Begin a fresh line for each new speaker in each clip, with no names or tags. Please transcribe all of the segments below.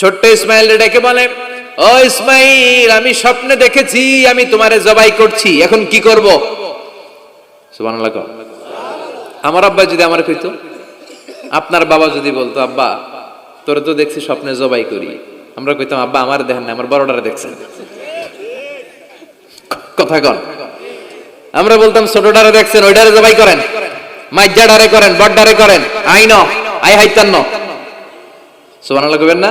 ছোট্ট ইসমাইল ডেকে বলে, ও ইসমাইল, আমি স্বপ্নে দেখেছি, আমি তোমারে জবাই করছি, এখন কি করব? সুবহানাল্লাহ আমার আব্বা যদি আমার কইতো, আপনার বাবা যদি বলতো, আব্বা, তোরে তো দেখছি স্বপ্নে জবাই করি। আমরা কইতাম, আব্বা, আমার দেখেন না আমার বড়টারে দেখছেন কথা কন। আমরা বলতাম, ছোটটারে দেখছেন, ওইটারে জবাই করেন। মাইজাডারে করেন, বড্ডারে করেন। আই ন আই হাইতান ন সুবহানাল্লাহ কইবেন না?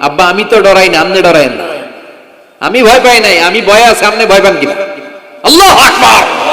আব্বা, আমি তো ডরাই না, আপনি ডরাইন না। আমি ভয় পাই নাই, আমি ভয় আছে, আপনি ভয় পান কিনা? আল্লাহ আকবার!